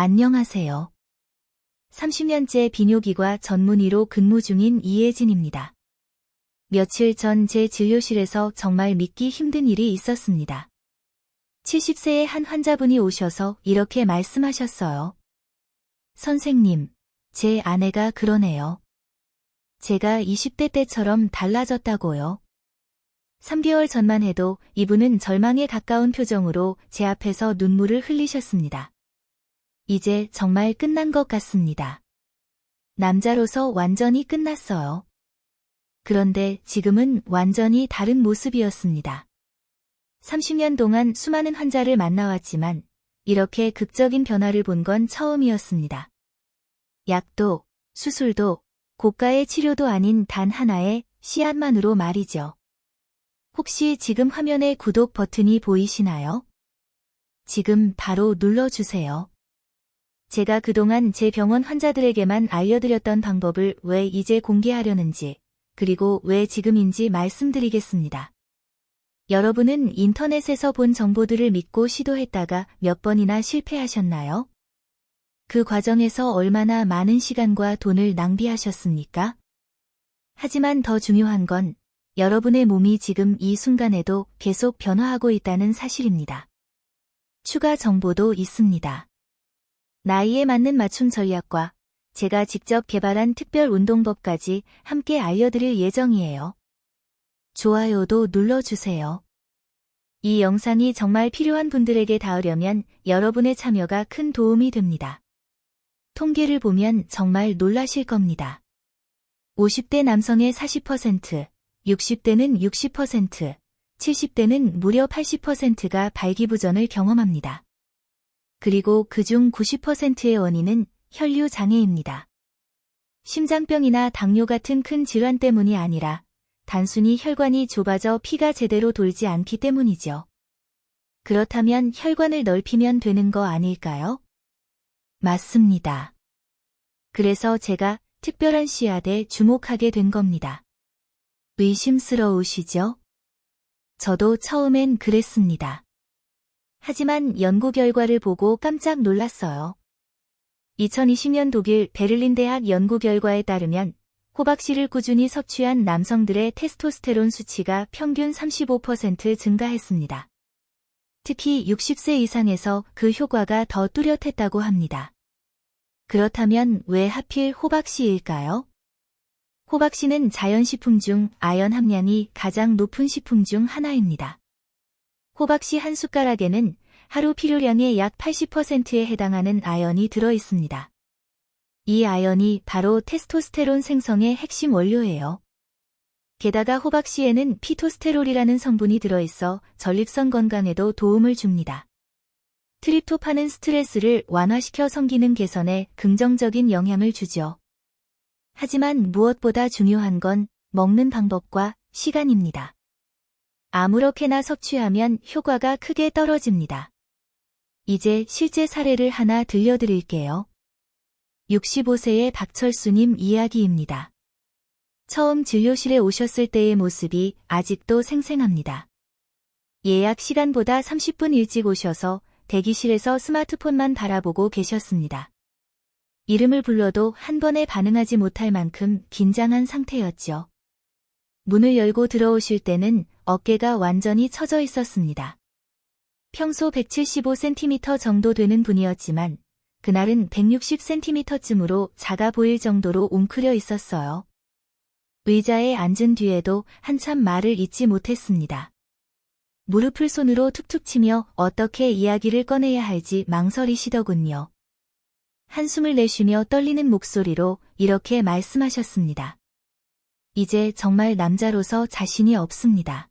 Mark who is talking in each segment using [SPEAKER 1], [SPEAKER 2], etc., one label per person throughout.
[SPEAKER 1] 안녕하세요. 30년째 비뇨기과 전문의로 근무 중인 이혜진입니다. 며칠 전 제 진료실에서 정말 믿기 힘든 일이 있었습니다. 70세의 한 환자분이 오셔서 이렇게 말씀하셨어요. 선생님, 제 아내가 그러네요. 제가 20대 때처럼 달라졌다고요. 3개월 전만 해도 이분은 절망에 가까운 표정으로 제 앞에서 눈물을 흘리셨습니다. 이제 정말 끝난 것 같습니다. 남자로서 완전히 끝났어요. 그런데 지금은 완전히 다른 모습이었습니다. 30년 동안 수많은 환자를 만나왔지만 이렇게 극적인 변화를 본 건 처음이었습니다. 약도, 수술도, 고가의 치료도 아닌 단 하나의 씨앗만으로 말이죠. 혹시 지금 화면에 구독 버튼이 보이시나요? 지금 바로 눌러주세요. 제가 그동안 제 병원 환자들에게만 알려드렸던 방법을 왜 이제 공개하려는지, 그리고 왜 지금인지 말씀드리겠습니다. 여러분은 인터넷에서 본 정보들을 믿고 시도했다가 몇 번이나 실패하셨나요? 그 과정에서 얼마나 많은 시간과 돈을 낭비하셨습니까? 하지만 더 중요한 건 여러분의 몸이 지금 이 순간에도 계속 변화하고 있다는 사실입니다. 추가 정보도 있습니다. 나이에 맞는 맞춤 전략과 제가 직접 개발한 특별 운동법까지 함께 알려드릴 예정이에요. 좋아요도 눌러주세요. 이 영상이 정말 필요한 분들에게 닿으려면 여러분의 참여가 큰 도움이 됩니다. 통계를 보면 정말 놀라실 겁니다. 50대 남성의 40%, 60대는 60%, 70대는 무려 80%가 발기부전을 경험합니다. 그리고 그중 90%의 원인은 혈류 장애입니다. 심장병이나 당뇨 같은 큰 질환 때문이 아니라 단순히 혈관이 좁아져 피가 제대로 돌지 않기 때문이죠. 그렇다면 혈관을 넓히면 되는 거 아닐까요? 맞습니다. 그래서 제가 특별한 씨앗에 주목하게 된 겁니다. 의심스러우시죠? 저도 처음엔 그랬습니다. 하지만 연구 결과를 보고 깜짝 놀랐어요. 2020년 독일 베를린 대학 연구 결과에 따르면 호박씨를 꾸준히 섭취한 남성들의 테스토스테론 수치가 평균 35% 증가했습니다. 특히 60세 이상에서 그 효과가 더 뚜렷했다고 합니다. 그렇다면 왜 하필 호박씨일까요? 호박씨는 자연식품 중 아연 함량이 가장 높은 식품 중 하나입니다. 호박씨 한 숟가락에는 하루 필요량의 약 80%에 해당하는 아연이 들어 있습니다. 이 아연이 바로 테스토스테론 생성의 핵심 원료예요. 게다가 호박씨에는 피토스테롤이라는 성분이 들어있어 전립선 건강에도 도움을 줍니다. 트립토판은 스트레스를 완화시켜 성기능 개선에 긍정적인 영향을 주죠. 하지만 무엇보다 중요한 건 먹는 방법과 시간입니다. 아무렇게나 섭취하면 효과가 크게 떨어집니다. 이제 실제 사례를 하나 들려드릴게요. 65세의 박철수님 이야기입니다. 처음 진료실에 오셨을 때의 모습이 아직도 생생합니다. 예약 시간보다 30분 일찍 오셔서 대기실에서 스마트폰만 바라보고 계셨습니다. 이름을 불러도 한 번에 반응하지 못할 만큼 긴장한 상태였죠. 문을 열고 들어오실 때는 어깨가 완전히 처져 있었습니다. 평소 175cm 정도 되는 분이었지만 그날은 160cm쯤으로 작아 보일 정도로 웅크려 있었어요. 의자에 앉은 뒤에도 한참 말을 잇지 못했습니다. 무릎을 손으로 툭툭 치며 어떻게 이야기를 꺼내야 할지 망설이시더군요. 한숨을 내쉬며 떨리는 목소리로 이렇게 말씀하셨습니다. 이제 정말 남자로서 자신이 없습니다.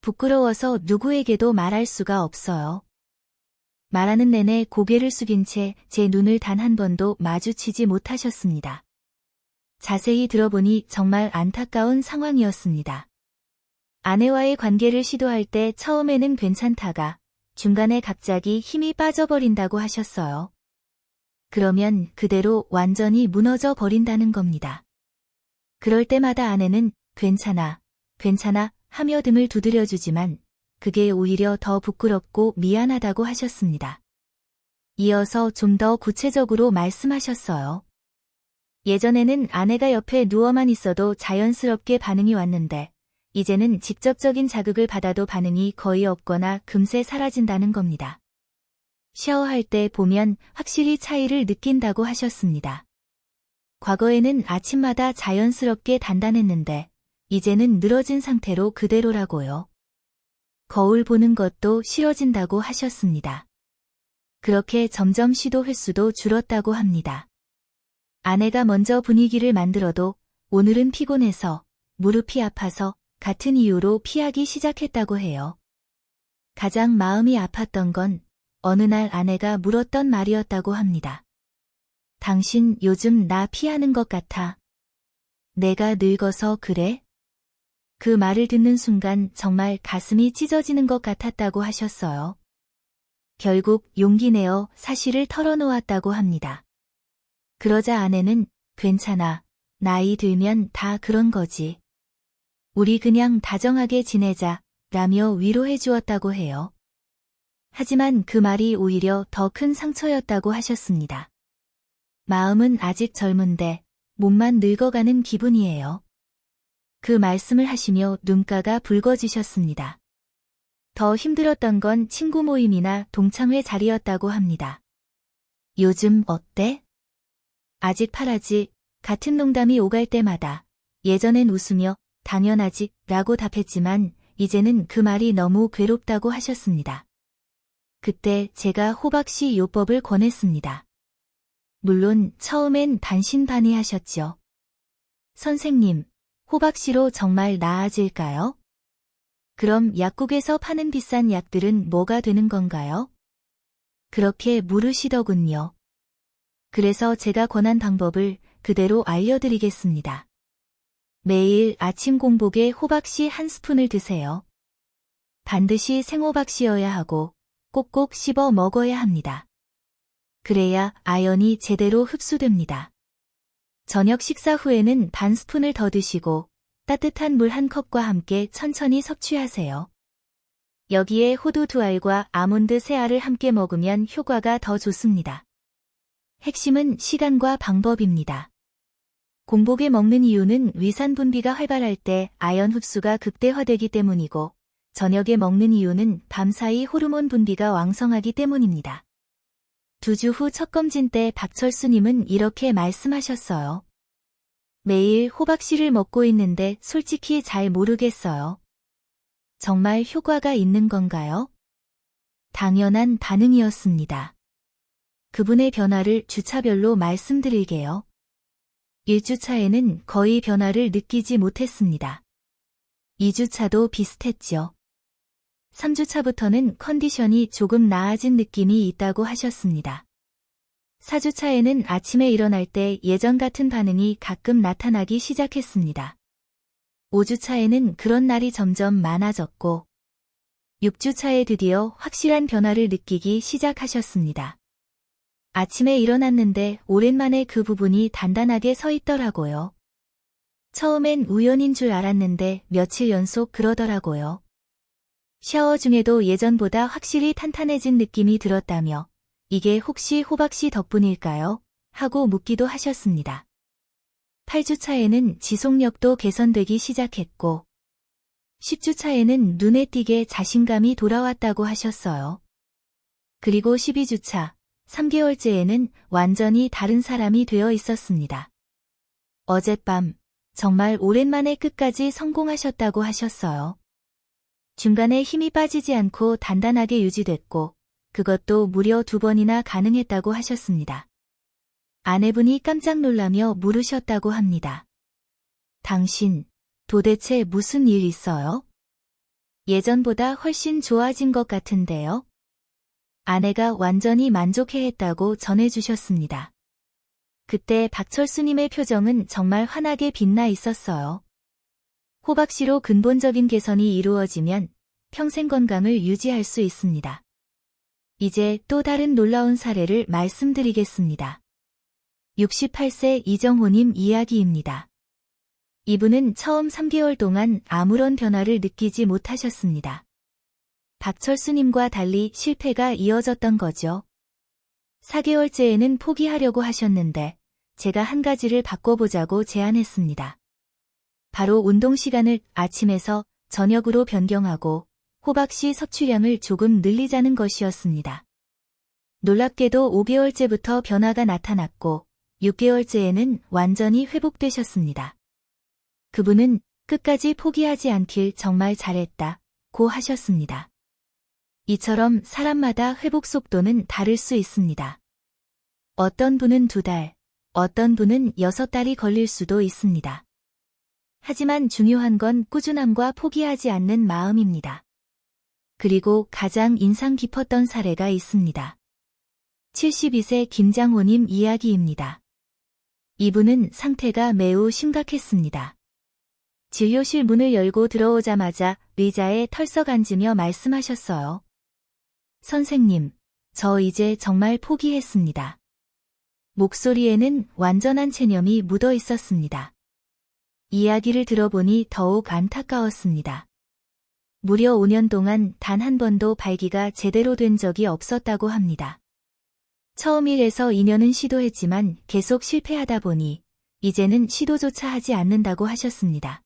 [SPEAKER 1] 부끄러워서 누구에게도 말할 수가 없어요. 말하는 내내 고개를 숙인 채 제 눈을 단 한 번도 마주치지 못하셨습니다. 자세히 들어보니 정말 안타까운 상황이었습니다. 아내와의 관계를 시도할 때 처음에는 괜찮다가 중간에 갑자기 힘이 빠져버린다고 하셨어요. 그러면 그대로 완전히 무너져 버린다는 겁니다. 그럴 때마다 아내는 괜찮아, 괜찮아 하며 등을 두드려주지만 그게 오히려 더 부끄럽고 미안하다고 하셨습니다. 이어서 좀 더 구체적으로 말씀하셨어요. 예전에는 아내가 옆에 누워만 있어도 자연스럽게 반응이 왔는데, 이제는 직접적인 자극을 받아도 반응이 거의 없거나 금세 사라진다는 겁니다. 샤워할 때 보면 확실히 차이를 느낀다고 하셨습니다. 과거에는 아침마다 자연스럽게 단단했는데, 이제는 늘어진 상태로 그대로라고요. 거울 보는 것도 싫어진다고 하셨습니다. 그렇게 점점 시도 횟수도 줄었다고 합니다. 아내가 먼저 분위기를 만들어도 오늘은 피곤해서 무릎이 아파서 같은 이유로 피하기 시작했다고 해요. 가장 마음이 아팠던 건 어느 날 아내가 물었던 말이었다고 합니다. 당신 요즘 나 피하는 것 같아. 내가 늙어서 그래? 그 말을 듣는 순간 정말 가슴이 찢어지는 것 같았다고 하셨어요. 결국 용기 내어 사실을 털어놓았다고 합니다. 그러자 아내는 괜찮아. 나이 들면 다 그런 거지. 우리 그냥 다정하게 지내자. 라며 위로해 주었다고 해요. 하지만 그 말이 오히려 더 큰 상처였다고 하셨습니다. 마음은 아직 젊은데 몸만 늙어가는 기분이에요. 그 말씀을 하시며 눈가가 붉어지셨습니다. 더 힘들었던 건 친구 모임이나 동창회 자리였다고 합니다. 요즘 어때? 아직 파라지 같은 농담이 오갈 때마다 예전엔 웃으며 당연하지 라고 답했지만 이제는 그 말이 너무 괴롭다고 하셨습니다. 그때 제가 호박씨 요법을 권했습니다. 물론 처음엔 반신반의하셨죠. 선생님, 호박씨로 정말 나아질까요? 그럼 약국에서 파는 비싼 약들은 뭐가 되는 건가요? 그렇게 물으시더군요. 그래서 제가 권한 방법을 그대로 알려드리겠습니다. 매일 아침 공복에 호박씨 한 스푼을 드세요. 반드시 생호박씨여야 하고 꼭꼭 씹어 먹어야 합니다. 그래야 아연이 제대로 흡수됩니다. 저녁 식사 후에는 반 스푼을 더 드시고 따뜻한 물 한 컵과 함께 천천히 섭취하세요. 여기에 호두 두 알과 아몬드 세 알을 함께 먹으면 효과가 더 좋습니다. 핵심은 시간과 방법입니다. 공복에 먹는 이유는 위산 분비가 활발할 때 아연 흡수가 극대화되기 때문이고 저녁에 먹는 이유는 밤사이 호르몬 분비가 왕성하기 때문입니다. 두 주 후 첫 검진 때 박철수님은 이렇게 말씀하셨어요. 매일 호박씨를 먹고 있는데 솔직히 잘 모르겠어요. 정말 효과가 있는 건가요? 당연한 반응이었습니다. 그분의 변화를 주차별로 말씀드릴게요. 1주차에는 거의 변화를 느끼지 못했습니다. 2주차도 비슷했죠. 3주차부터는 컨디션이 조금 나아진 느낌이 있다고 하셨습니다. 4주차에는 아침에 일어날 때 예전 같은 반응이 가끔 나타나기 시작했습니다. 5주차에는 그런 날이 점점 많아졌고 6주차에 드디어 확실한 변화를 느끼기 시작하셨습니다. 아침에 일어났는데 오랜만에 그 부분이 단단하게 서 있더라고요. 처음엔 우연인 줄 알았는데 며칠 연속 그러더라고요. 샤워 중에도 예전보다 확실히 탄탄해진 느낌이 들었다며 이게 혹시 호박씨 덕분일까요? 하고 묻기도 하셨습니다. 8주 차에는 지속력도 개선되기 시작했고 10주 차에는 눈에 띄게 자신감이 돌아왔다고 하셨어요. 그리고 12주 차, 3개월째에는 완전히 다른 사람이 되어 있었습니다. 어젯밤 정말 오랜만에 끝까지 성공하셨다고 하셨어요. 중간에 힘이 빠지지 않고 단단하게 유지됐고 그것도 무려 두 번이나 가능했다고 하셨습니다. 아내분이 깜짝 놀라며 물으셨다고 합니다. 당신 도대체 무슨 일 있어요? 예전보다 훨씬 좋아진 것 같은데요? 아내가 완전히 만족해했다고 전해주셨습니다. 그때 박철수님의 표정은 정말 환하게 빛나 있었어요. 호박씨로 근본적인 개선이 이루어지면 평생 건강을 유지할 수 있습니다. 이제 또 다른 놀라운 사례를 말씀드리겠습니다. 68세 이정호님 이야기입니다. 이분은 처음 3개월 동안 아무런 변화를 느끼지 못하셨습니다. 박철수님과 달리 실패가 이어졌던 거죠. 4개월째에는 포기하려고 하셨는데 제가 한 가지를 바꿔보자고 제안했습니다. 바로 운동 시간을 아침에서 저녁으로 변경하고 호박 씨 섭취량을 조금 늘리자는 것이었습니다. 놀랍게도 5개월째부터 변화가 나타났고 6개월째에는 완전히 회복되셨습니다. 그분은 끝까지 포기하지 않길 정말 잘했다 고 하셨습니다. 이처럼 사람마다 회복 속도는 다를 수 있습니다. 어떤 분은 두 달, 어떤 분은 여섯 달이 걸릴 수도 있습니다. 하지만 중요한 건 꾸준함과 포기하지 않는 마음입니다. 그리고 가장 인상 깊었던 사례가 있습니다. 72세 김장호님 이야기입니다. 이분은 상태가 매우 심각했습니다. 진료실 문을 열고 들어오자마자 의자에 털썩 앉으며 말씀하셨어요. 선생님, 저 이제 정말 포기했습니다. 목소리에는 완전한 체념이 묻어 있었습니다. 이야기를 들어보니 더욱 안타까웠습니다. 무려 5년 동안 단 한 번도 발기가 제대로 된 적이 없었다고 합니다. 처음 1에서 2년은 시도했지만 계속 실패하다 보니 이제는 시도조차 하지 않는다고 하셨습니다.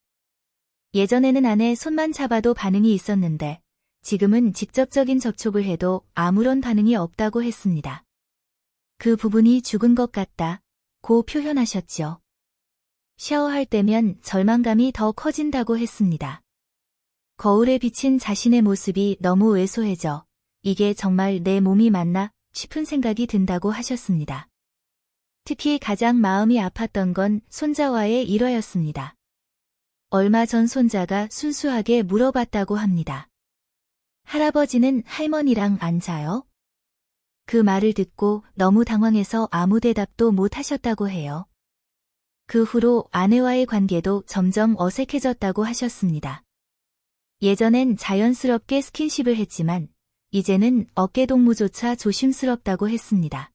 [SPEAKER 1] 예전에는 안에 손만 잡아도 반응이 있었는데 지금은 직접적인 접촉을 해도 아무런 반응이 없다고 했습니다. 그 부분이 죽은 것 같다. 고 표현하셨죠. 샤워할 때면 절망감이 더 커진다고 했습니다. 거울에 비친 자신의 모습이 너무 왜소해져 이게 정말 내 몸이 맞나 싶은 생각이 든다고 하셨습니다. 특히 가장 마음이 아팠던 건 손자와의 일화였습니다. 얼마 전 손자가 순수하게 물어봤다고 합니다. 할아버지는 할머니랑 안 자요? 그 말을 듣고 너무 당황해서 아무 대답도 못 하셨다고 해요. 그 후로 아내와의 관계도 점점 어색해졌다고 하셨습니다. 예전엔 자연스럽게 스킨십을 했지만 이제는 어깨 동무조차 조심스럽다고 했습니다.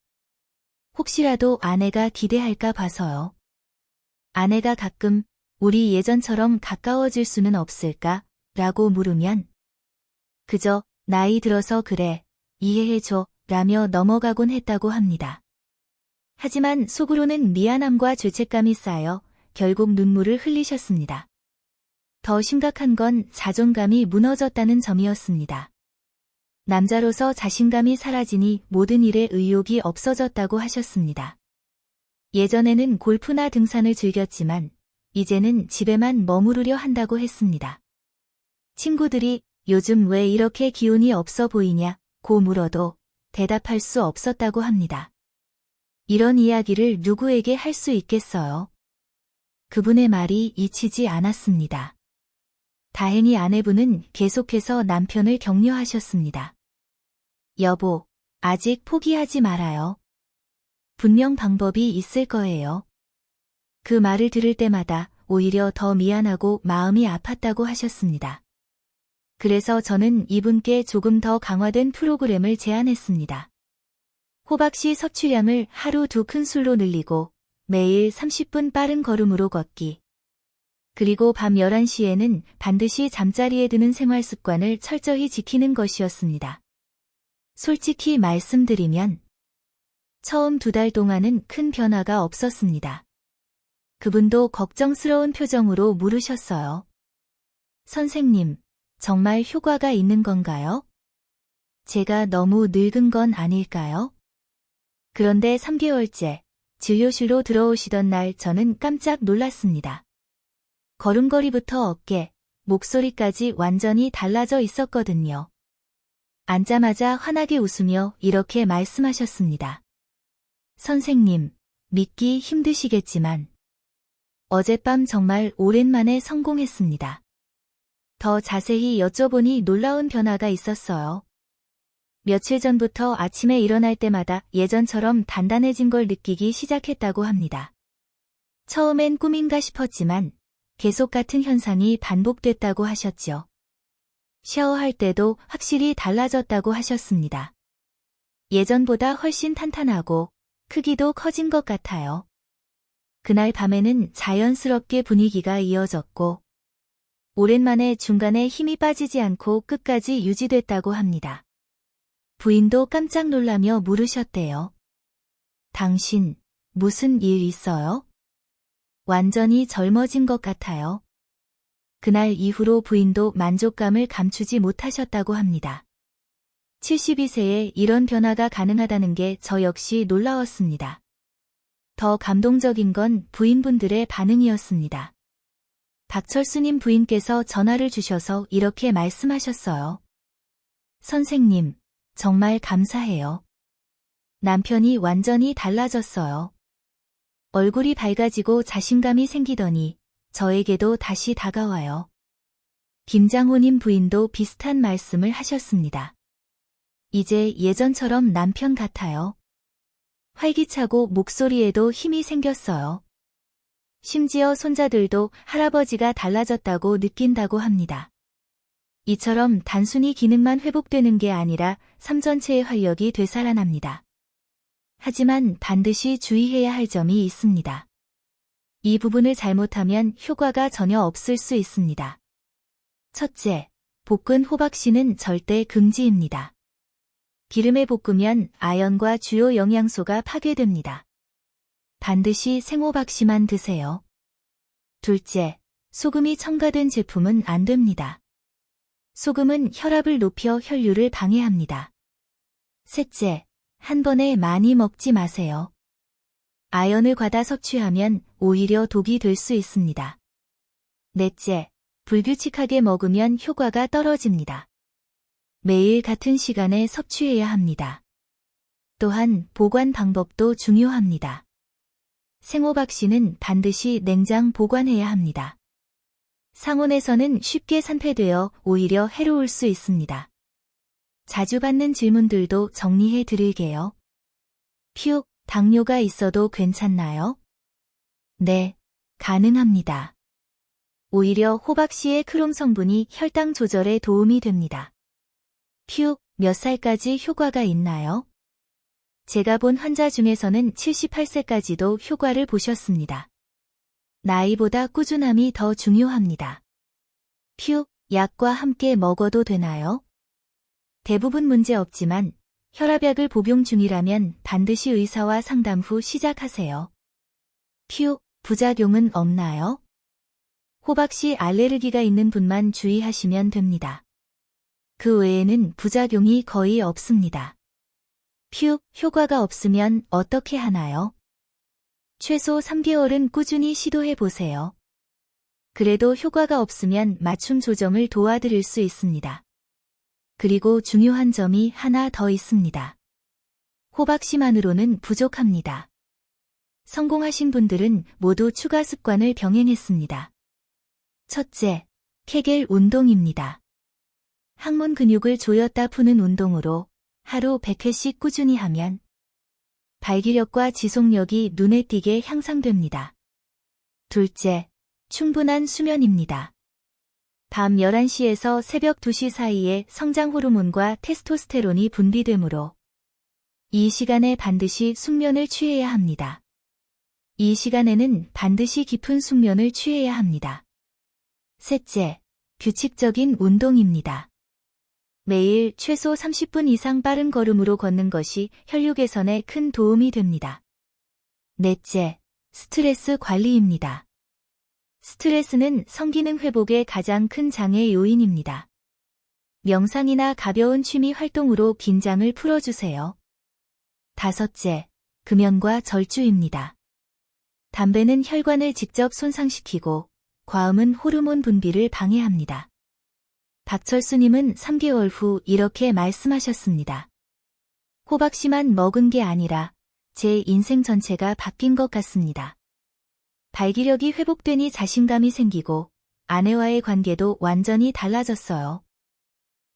[SPEAKER 1] 혹시라도 아내가 기대할까 봐서요. 아내가 가끔 우리 예전처럼 가까워질 수는 없을까? 라고 물으면 그저 나이 들어서 그래, 이해해줘 라며 넘어가곤 했다고 합니다. 하지만 속으로는 미안함과 죄책감이 쌓여 결국 눈물을 흘리셨습니다. 더 심각한 건 자존감이 무너졌다는 점이었습니다. 남자로서 자신감이 사라지니 모든 일에 의욕이 없어졌다고 하셨습니다. 예전에는 골프나 등산을 즐겼지만 이제는 집에만 머무르려 한다고 했습니다. 친구들이 요즘 왜 이렇게 기운이 없어 보이냐 고 물어도 대답할 수 없었다고 합니다. 이런 이야기를 누구에게 할 수 있겠어요? 그분의 말이 잊히지 않았습니다. 다행히 아내분은 계속해서 남편을 격려하셨습니다. 여보, 아직 포기하지 말아요. 분명 방법이 있을 거예요. 그 말을 들을 때마다 오히려 더 미안하고 마음이 아팠다고 하셨습니다. 그래서 저는 이분께 조금 더 강화된 프로그램을 제안했습니다. 호박씨 섭취량을 하루 두 큰술로 늘리고 매일 30분 빠른 걸음으로 걷기. 그리고 밤 11시에는 반드시 잠자리에 드는 생활 습관을 철저히 지키는 것이었습니다. 솔직히 말씀드리면 처음 두 달 동안은 큰 변화가 없었습니다. 그분도 걱정스러운 표정으로 물으셨어요. 선생님, 정말 효과가 있는 건가요? 제가 너무 늙은 건 아닐까요? 그런데 3개월째 진료실로 들어오시던 날 저는 깜짝 놀랐습니다. 걸음걸이부터 어깨, 목소리까지 완전히 달라져 있었거든요. 앉자마자 환하게 웃으며 이렇게 말씀하셨습니다. 선생님, 믿기 힘드시겠지만 어젯밤 정말 오랜만에 성공했습니다. 더 자세히 여쭤보니 놀라운 변화가 있었어요. 며칠 전부터 아침에 일어날 때마다 예전처럼 단단해진 걸 느끼기 시작했다고 합니다. 처음엔 꿈인가 싶었지만 계속 같은 현상이 반복됐다고 하셨죠. 샤워할 때도 확실히 달라졌다고 하셨습니다. 예전보다 훨씬 탄탄하고 크기도 커진 것 같아요. 그날 밤에는 자연스럽게 분위기가 이어졌고 오랜만에 중간에 힘이 빠지지 않고 끝까지 유지됐다고 합니다. 부인도 깜짝 놀라며 물으셨대요. 당신, 무슨 일 있어요? 완전히 젊어진 것 같아요. 그날 이후로 부인도 만족감을 감추지 못하셨다고 합니다. 72세에 이런 변화가 가능하다는 게 저 역시 놀라웠습니다. 더 감동적인 건 부인분들의 반응이었습니다. 박철수님 부인께서 전화를 주셔서 이렇게 말씀하셨어요. 선생님, 정말 감사해요. 남편이 완전히 달라졌어요. 얼굴이 밝아지고 자신감이 생기더니 저에게도 다시 다가와요. 김장호님 부인도 비슷한 말씀을 하셨습니다. 이제 예전처럼 남편 같아요. 활기차고 목소리에도 힘이 생겼어요. 심지어 손자들도 할아버지가 달라졌다고 느낀다고 합니다. 이처럼 단순히 기능만 회복되는 게 아니라 삶 전체의 활력이 되살아납니다. 하지만 반드시 주의해야 할 점이 있습니다. 이 부분을 잘못하면 효과가 전혀 없을 수 있습니다. 첫째, 볶은 호박씨는 절대 금지입니다. 기름에 볶으면 아연과 주요 영양소가 파괴됩니다. 반드시 생호박씨만 드세요. 둘째, 소금이 첨가된 제품은 안 됩니다. 소금은 혈압을 높여 혈류를 방해합니다. 셋째, 한 번에 많이 먹지 마세요. 아연을 과다 섭취하면 오히려 독이 될 수 있습니다. 넷째, 불규칙하게 먹으면 효과가 떨어집니다. 매일 같은 시간에 섭취해야 합니다. 또한 보관 방법도 중요합니다. 생호박 씨는 반드시 냉장 보관해야 합니다. 상온에서는 쉽게 산패되어 오히려 해로울 수 있습니다. 자주 받는 질문들도 정리해 드릴게요. 퓨, 당뇨가 있어도 괜찮나요? 네, 가능합니다. 오히려 호박씨의 크롬 성분이 혈당 조절에 도움이 됩니다. 퓨, 몇 살까지 효과가 있나요? 제가 본 환자 중에서는 78세까지도 효과를 보셨습니다. 나이보다 꾸준함이 더 중요합니다. 퓨, 약과 함께 먹어도 되나요? 대부분 문제 없지만 혈압약을 복용 중이라면 반드시 의사와 상담 후 시작하세요. 퓨, 부작용은 없나요? 호박 씨 알레르기가 있는 분만 주의하시면 됩니다. 그 외에는 부작용이 거의 없습니다. 퓨, 효과가 없으면 어떻게 하나요? 최소 3개월은 꾸준히 시도해 보세요. 그래도 효과가 없으면 맞춤 조정을 도와드릴 수 있습니다. 그리고 중요한 점이 하나 더 있습니다. 호박씨만으로는 부족합니다. 성공하신 분들은 모두 추가 습관을 병행했습니다. 첫째, 케겔 운동입니다. 항문 근육을 조였다 푸는 운동으로 하루 100회씩 꾸준히 하면 발기력과 지속력이 눈에 띄게 향상됩니다. 둘째, 충분한 수면입니다. 밤 11시에서 새벽 2시 사이에 성장 호르몬과 테스토스테론이 분비되므로 이 시간에 반드시 숙면을 취해야 합니다. 이 시간에는 반드시 깊은 숙면을 취해야 합니다. 셋째, 규칙적인 운동입니다. 매일 최소 30분 이상 빠른 걸음으로 걷는 것이 혈류 개선에 큰 도움이 됩니다. 넷째, 스트레스 관리입니다. 스트레스는 성기능 회복의 가장 큰 장애 요인입니다. 명상이나 가벼운 취미 활동으로 긴장을 풀어주세요. 다섯째, 금연과 절주입니다. 담배는 혈관을 직접 손상시키고 과음은 호르몬 분비를 방해합니다. 박철수님은 3개월 후 이렇게 말씀하셨습니다. 호박씨만 먹은 게 아니라 제 인생 전체가 바뀐 것 같습니다. 발기력이 회복되니 자신감이 생기고 아내와의 관계도 완전히 달라졌어요.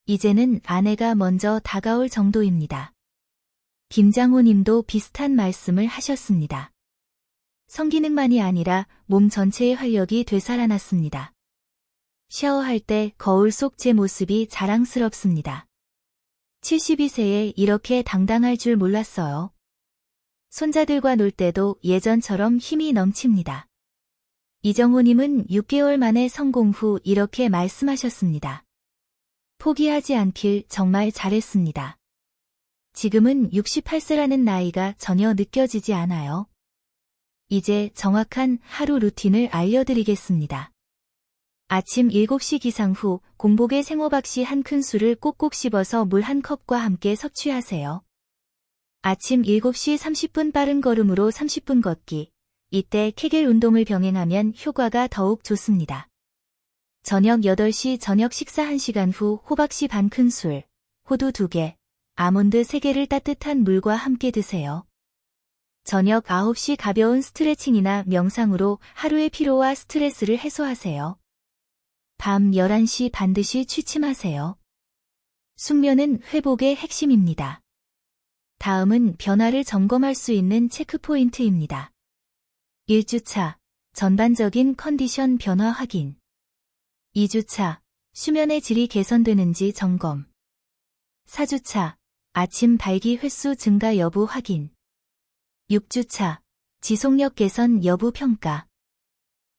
[SPEAKER 1] 이제는 아내가 먼저 다가올 정도입니다. 김장호 님도 비슷한 말씀을 하셨습니다. 성기능만이 아니라 몸 전체의 활력이 되살아났습니다. 샤워할 때 거울 속 제 모습이 자랑스럽습니다. 72세에 이렇게 당당할 줄 몰랐어요. 손자들과 놀 때도 예전처럼 힘이 넘칩니다. 이정호님은 6개월 만에 성공 후 이렇게 말씀하셨습니다. 포기하지 않길 정말 잘했습니다. 지금은 68세라는 나이가 전혀 느껴지지 않아요. 이제 정확한 하루 루틴을 알려드리겠습니다. 아침 7시 기상 후 공복에 생호박씨 한 큰술을 꼭꼭 씹어서 물 한 컵과 함께 섭취하세요. 아침 7시 30분 빠른 걸음으로 30분 걷기. 이때 케겔 운동을 병행하면 효과가 더욱 좋습니다. 저녁 8시 저녁 식사 1시간 후 호박씨 반 큰술, 호두 2개, 아몬드 3개를 따뜻한 물과 함께 드세요. 저녁 9시 가벼운 스트레칭이나 명상으로 하루의 피로와 스트레스를 해소하세요. 밤 11시 반드시 취침하세요. 숙면은 회복의 핵심입니다. 다음은 변화를 점검할 수 있는 체크포인트입니다. 1주차, 전반적인 컨디션 변화 확인. 2주차, 수면의 질이 개선되는지 점검. 4주차, 아침 발기 횟수 증가 여부 확인. 6주차, 지속력 개선 여부 평가.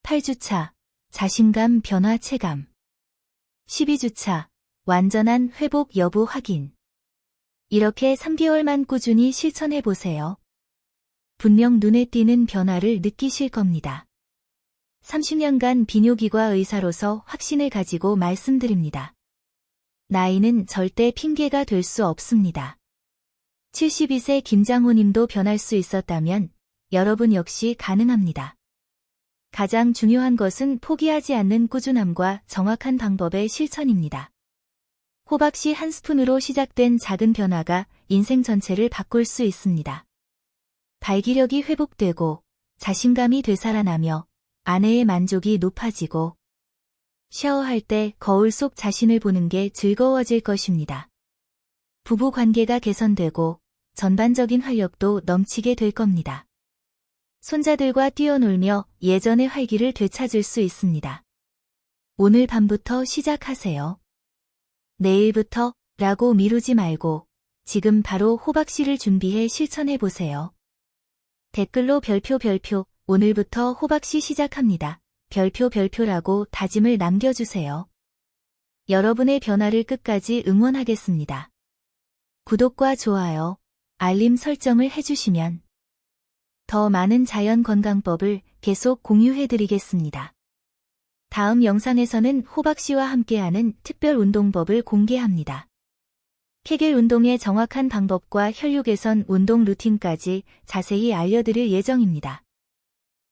[SPEAKER 1] 8주차, 자신감 변화 체감. 12주차, 완전한 회복 여부 확인. 이렇게 3개월만 꾸준히 실천해 보세요. 분명 눈에 띄는 변화를 느끼실 겁니다. 30년간 비뇨기과 의사로서 확신을 가지고 말씀드립니다. 나이는 절대 핑계가 될 수 없습니다. 72세 김장호님도 변할 수 있었다면 여러분 역시 가능합니다. 가장 중요한 것은 포기하지 않는 꾸준함과 정확한 방법의 실천입니다. 호박씨 한 스푼으로 시작된 작은 변화가 인생 전체를 바꿀 수 있습니다. 발기력이 회복되고 자신감이 되살아나며 아내의 만족이 높아지고 샤워할 때 거울 속 자신을 보는 게 즐거워질 것입니다. 부부 관계가 개선되고 전반적인 활력도 넘치게 될 겁니다. 손자들과 뛰어놀며 예전의 활기를 되찾을 수 있습니다. 오늘 밤부터 시작하세요. 내일부터 라고 미루지 말고 지금 바로 호박씨를 준비해 실천해 보세요. 댓글로 별표 별표 오늘부터 호박씨 시작합니다. 별표 별표라고 다짐을 남겨주세요. 여러분의 변화를 끝까지 응원하겠습니다. 구독과 좋아요, 알림 설정을 해주시면 더 많은 자연 건강법을 계속 공유해드리겠습니다. 다음 영상에서는 호박씨와 함께하는 특별 운동법을 공개합니다. 케겔 운동의 정확한 방법과 혈류 개선 운동 루틴까지 자세히 알려드릴 예정입니다.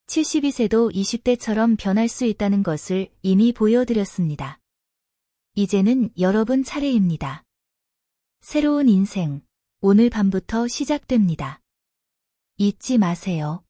[SPEAKER 1] 72세도 20대처럼 변할 수 있다는 것을 이미 보여드렸습니다. 이제는 여러분 차례입니다. 새로운 인생, 오늘 밤부터 시작됩니다. 잊지 마세요.